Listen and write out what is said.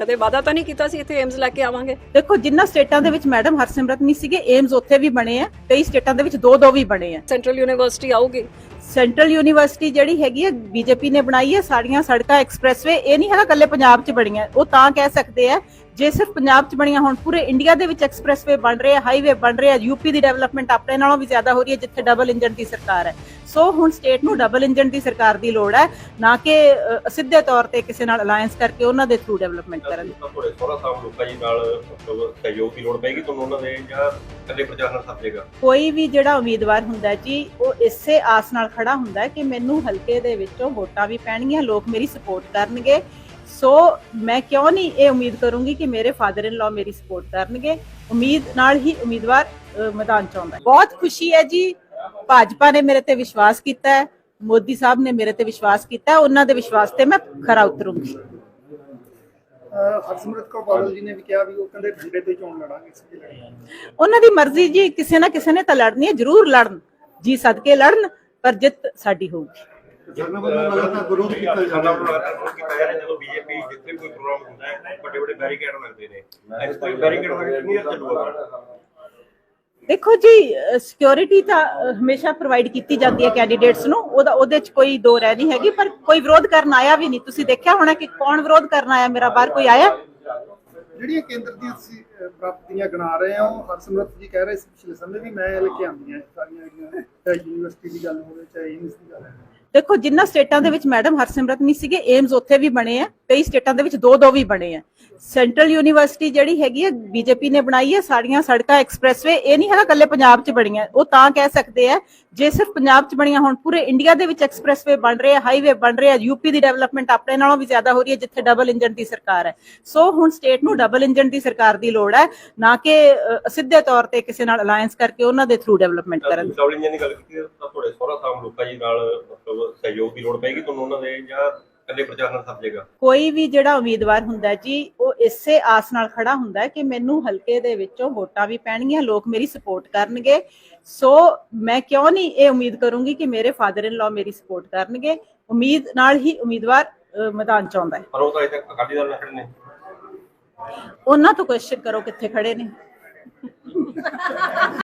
ਕਦੇ ਵਾਦਾ ਤਾਂ ਨਹੀਂ ਕੀਤਾ ਸੀ ਇੱਥੇ ਏਮਸ ਲੈ ਕੇ ਆਵਾਂਗੇ। ਦੇਖੋ ਜਿੰਨਾ ਸਟੇਟਾਂ ਦੇ ਵਿੱਚ ਮੈਡਮ ਹਰਸਿਮਰਤ ਨਹੀਂ ਸੀਗੇ ਏਮਸ ਉੱਥੇ ਵੀ ਬਣੇ ਆ ਕਈ ਸਟੇਟਾਂ ਦੇ ਵਿੱਚ ਦੋ ਦੋ ਵੀ ਬਣੇ ਆ। ਸੈਂਟਰਲ ਯੂਨੀਵਰਸਿਟੀ ਆਊਗੀ। ਸੈਂਟਰਲ ਯੂਨੀਵਰਸਿਟੀ ਜਿਹੜੀ ਹੈਗੀ ਹੈ ਬੀਜੇਪੀ ਨੇ ਬਣਾਈ ਹੈ ਸਾਰੀਆਂ ਸੜਕਾਂ ਐਕਸਪ੍ਰੈਸਵੇ, ਇਹ ਨਹੀਂ ਹੈਗਾ ਕੱਲੇ ਪੰਜਾਬ 'ਚ ਬਣੀਆਂ, ਉਹ ਤਾਂ ਕਹਿ ਸਕਦੇ ਆ, ਜੇ ਸਿਰਫ ਪੰਜਾਬ 'ਚ ਬਣੀਆਂ ਹੁਣ, ਪੂਰੇ ਇੰਡੀਆ ਦੇ ਵਿੱਚ ਐਕਸਪ੍ਰੈਸਵੇ ਬਣ ਰਹੇ ਆ, ਹਾਈਵੇ ਬਣ ਰਹੇ ਆ, ਯੂਪੀ ਦੀ ਡਿਵੈਲਪਮੈਂਟ ਆਪਣੇ ਨਾਲੋਂ ਵੀ ਜ਼ਿਆਦਾ ਹੋ ਰਹੀ ਹੈ, ਜਿੱਥੇ ਡਬਲ ਇੰਜਨ ਦੀ ਸਰਕਾਰ ਹੈ। ਸੋ ਹੁਣ ਸਟੇਟ ਨੂੰ ਡਬਲ ਇੰਜਨ ਦੀ ਸਰਕਾਰ ਦੀ ਲੋੜ ਹੈ, ਨਾ ਕਿ ਸਿੱਧੇ ਤੌਰ ਤੇ ਕਿਸੇ ਨਾਲ ਅਲਾਈਅੰਸ ਕਰਕੇ ਉਹਨਾਂ ਦੇ ਥਰੂ ਡਿਵੈਲਪਮੈਂਟ ਕਰਨ ਦੀ। ਤਾਂ ਸਾਹਿਬ ਲੋਕਾਂ ਜੀ ਨਾਲ ਸਹਿਯੋਗ ਦੀ ਲੋੜ ਪੈਗੀ ਤੁਹਾਨੂੰ ਉਹਨਾਂ ਦੇ ਜਾਂ ਇਕੱਲੇ ਪ੍ਰਚਾਰ ਨਾਲ ਸਰ ਜਾਏਗਾ ਕੋਈ ਵੀ ਜਿਹੜਾ ਉਮੀਦਵਾਰ ਹੁੰਦਾ ਜੀ, ਉਹ ਇਸੇ ਆਸ ਨਾਲ ਖੜਾ ਹੁੰਦਾ ਕਿ ਮੈਨੂੰ ਹਲਕੇ ਦੇ ਵਿੱਚੋਂ ਵੋਟਾਂ ਵੀ ਪੈਣਗੀਆਂ, ਲੋਕ ਮੇਰੀ ਸਪੋਰਟ ਕਰਨਗੇ। ਸੋ ਮੈਂ ਕਿਉਂ ਨਹੀਂ ਇਹ ਉਮੀਦ ਕਰੂੰਗੀ ਕਿ ਮੇਰੇ ਫਾਦਰ ਇਨ ਲਾ ਮੇਰੀ ਸਪੋਰਟ ਕਰਨਗੇ? ਉਮੀਦ ਨਾਲ ਹੀ ਉਮੀਦਵਾਰ ਮੈਦਾਨ ਚ ਆਉਂਦਾ ਬਹੁਤ ਖੁਸ਼ੀ ਹੈ ਜੀ, ਭਾਜਪਾ ਨੇ ਮੇਰੇ ਤੇ ਵਿਸ਼ਵਾਸ ਕੀਤਾ ਹੈ, ਮੋਦੀ ਸਾਹਿਬ ਨੇ ਮੇਰੇ ਤੇ ਵਿਸ਼ਵਾਸ ਕੀਤਾ ਉਹਨਾਂ ਦੇ ਵਿਸ਼ਵਾਸ ਤੇ ਮੈਂ ਖਰਾ ਉਤਰੂੰਗੀ। ਹਰਸਿਮਰਤ ਕੌਰ ਬਾਦਲ ਜੀ ਨੇ ਵੀ ਕਿਹਾ ਵੀ ਉਹ ਕਹਿੰਦੇ ਠੰਡੇ ਤੋਂ ਹੀ ਚੋਣ ਲੜਾਂਗੇ ਸਿੱਧੀ ਲੜਾਂਗੇ। ਉਹਨਾਂ ਦੀ ਮਰਜ਼ੀ ਜੀ ਕਿਸੇ ਨਾ ਕਿਸੇ ਨੇ ਤਾਂ ਲੜਨੀ ਹੈ ਜ਼ਰੂਰ ਲੜਨ। ਜੀ ਸਦਕੇ ਲੜਨ ਪਰ ਜਿੱਤ ਸਾਡੀ ਹੋਊਗੀ। ਜਰਨਲ ਵੱਲੋਂ ਲਗਾਤਾਰ ਵਿਰੋਧ ਕੀਤਾ ਜਾ ਰਿਹਾ ਹੈ ਜਦੋਂ ਬੀਜੇਪੀ ਜਿੱਥੇ ਕੋਈ ਪ੍ਰੋਗਰਾਮ ਹੁੰਦਾ ਹੈ ਵੱਡੇ ਵੱਡੇ ਬੈਰੀਕੇਡ ਲੱਗਦੇ ਨੇ। ਇਸ ਕੋਈ ਬੈਰੀਕੇਡ ਵਗੈਰਾ ਨਹੀਂ ਚੱਲੂਗਾ ਦੇਖੋ ਜੀ ਸਿਕਿਉਰਿਟੀ ਤਾਂ ਹਮੇਸ਼ਾ ਪ੍ਰੋਵਾਈਡ ਕੀਤੀ ਜਾਂਦੀ ਹੈ ਕੈਂਡੀਡੇਟਸ ਨੂੰ। ਉਹਦਾ ਉਹਦੇ ਚ ਕੋਈ ਦੋ ਰਹਿ ਨਹੀਂ ਹੈਗੀ ਪਰ ਕੋਈ ਵਿਰੋਧ ਕਰਨ ਆਇਆ ਵੀ ਨਹੀਂ। ਤੁਸੀਂ ਦੇਖਿਆ ਹੋਣਾ ਕਿ ਕੌਣ ਵਿਰੋਧ ਕਰਨ ਆਇਆ? ਮੇਰਾ ਬਾਹਰ ਕੋਈ ਆਇਆ? ਜਿਹੜੀਆਂ ਕੇਂਦਰ ਦੀਆਂ ਪ੍ਰਾਪਤੀਆਂ ਗਿਣਾ ਰਹੇ ਹਾਂ ਹਰਸਿਮਰਤ ਜੀ ਕਹਿ ਰਹੇ ਸੀ ਪਿਛਲੇ ਸਮੇਂ ਵੀ ਮੈਂ ਲੈ ਕੇ ਆਉਂਦੀਆਂ ਸਾਰੀਆਂ ਜਿਹੜੀਆਂ ਯੂਨੀਵਰਸਿਟੀ ਦੀ ਗੱਲ ਹੋਵੇ ਚਾਹੇ ਏਮਸ ਦੀ ਗੱਲ ਦੇਖੋ ਜਿੰਨਾ ਸਟੇਟਾਂ ਦੇ ਵਿੱਚ ਮੈਡਮ ਹਰਸਿਮਰਤ ਨਹੀਂ ਸੀਗੇ ਏਮਸ ਉੱਥੇ ਵੀ ਬਣੇ ਆ। ਕਈ ਸਟੇਟਾਂ ਦੇ ਵਿੱਚ ਦੋ ਦੋ ਵੀ ਬਣੇ ਆ। ਸੈਂਟਰਲ ਯੂਨੀਵਰਸਿਟੀ ਜਿਹੜੀ ਹੈਗੀ ਹੈ ਬੀਜੇਪੀ ਨੇ ਬਣਾਈ ਹੈ ਸਾਰੀਆਂ ਸੜਕਾਂ ਐਕਸਪ੍ਰੈਸਵੇ ਇਹ ਨਹੀਂ ਹੈਗਾ ਕੱਲੇ ਪੰਜਾਬ 'ਚ ਬਣੀਆਂ ਉਹ ਤਾਂ ਕਹਿ ਸਕਦੇ ਆ ਜੇ ਸਿਰਫ ਪੰਜਾਬ 'ਚ ਬਣੀਆਂ ਹੁਣ ਪੂਰੇ ਇੰਡੀਆ ਦੇ ਵਿੱਚ ਐਕਸਪ੍ਰੈਸਵੇ ਬਣ ਰਹੇ ਆ ਹਾਈਵੇ ਬਣ ਰਹੇ ਆ ਯੂਪੀ ਦੀ ਡਿਵੈਲਪਮੈਂਟ ਆਪਣੇ ਨਾਲੋਂ ਵੀ ਜ਼ਿਆਦਾ ਹੋ ਰਹੀ ਹੈ ਜਿੱਥੇ ਡਬਲ ਇੰਜਨ ਦੀ ਸਰਕਾਰ ਹੈ। ਸੋ ਹੁਣ ਸਟੇਟ ਨੂੰ ਡਬਲ ਇੰਜਨ ਦੀ ਸਰਕਾਰ ਦੀ ਲੋੜ ਹੈ ਨਾ ਕਿ ਸਿੱਧੇ ਤੌਰ ਤੇ ਕਿਸੇ ਨਾਲ ਅਲਾਈਅੰਸ ਕਰਕੇ ਉਹਨਾਂ ਦੇ ਥਰੂ ਡਿਵੈਲਪਮੈਂਟ ਕਰਨ। ਦੀ ਡਬਲ ਇੰਜਨ ਦੀ ਗੱਲ ਕੀਤੀ ਤਾਂ ਤੁਹਾਡੇ ਸੋਹਰਾ ਸਾਹਿਬ ਲੋਕਾਂ ਜੀ ਨਾਲ ਮਤਲਬ ਸਹਿਯੋਗ ਦੀ ਲੋੜ ਪੈਗੀ ਤੁਹਾਨੂੰ ਉਹਨਾਂ ਦੇ ਜਾਂ ਇਕੱਲੇ ਪ੍ਰਚਾਰ ਨਾਲ ਸਰ ਜਾਏਗਾ ਕੋਈ ਵੀ ਜਿਹੜਾ ਉਮੀਦਵਾਰ ਹੁੰਦਾ ਜੀ ਉਹ ਇਸੇ ਆਸ ਨਾਲ ਖੜਾ ਹੁੰਦਾ ਕਿ ਮੈਨੂੰ ਹਲਕੇ ਦੇ ਵਿੱਚੋਂ ਵੋਟਾਂ ਵੀ ਪੈਣਗੀਆਂ ਲੋਕ ਮੇਰੀ ਸਪੋਰਟ ਕਰਨਗੇ। ਸੋ ਮੈਂ ਕਿਉਂ ਨਹੀਂ ਇਹ ਉਮੀਦ ਕਰੂੰਗੀ ਕਿ ਮੇਰੇ ਫਾਦਰ ਇਨ ਲਾ ਮੇਰੀ ਸਪੋਰਟ ਕਰਨਗੇ। ਉਮੀਦ ਨਾਲ ਹੀ ਉਮੀਦਵਾਰ ਮੈਦਾਨ ਚ ਆਉਂਦਾ ਹੈ। ਪਰ ਉਹ ਤਾਂ ਇੱਥੇ ਅਕਾਲੀ ਦਲ ਨਾਲ ਖੜੇ ਨੇ। ਉਹਨਾਂ ਤੋਂ ਕੁਐਸਚਨ ਕਰੋ ਕਿੱਥੇ ਖੜੇ ਨੇ।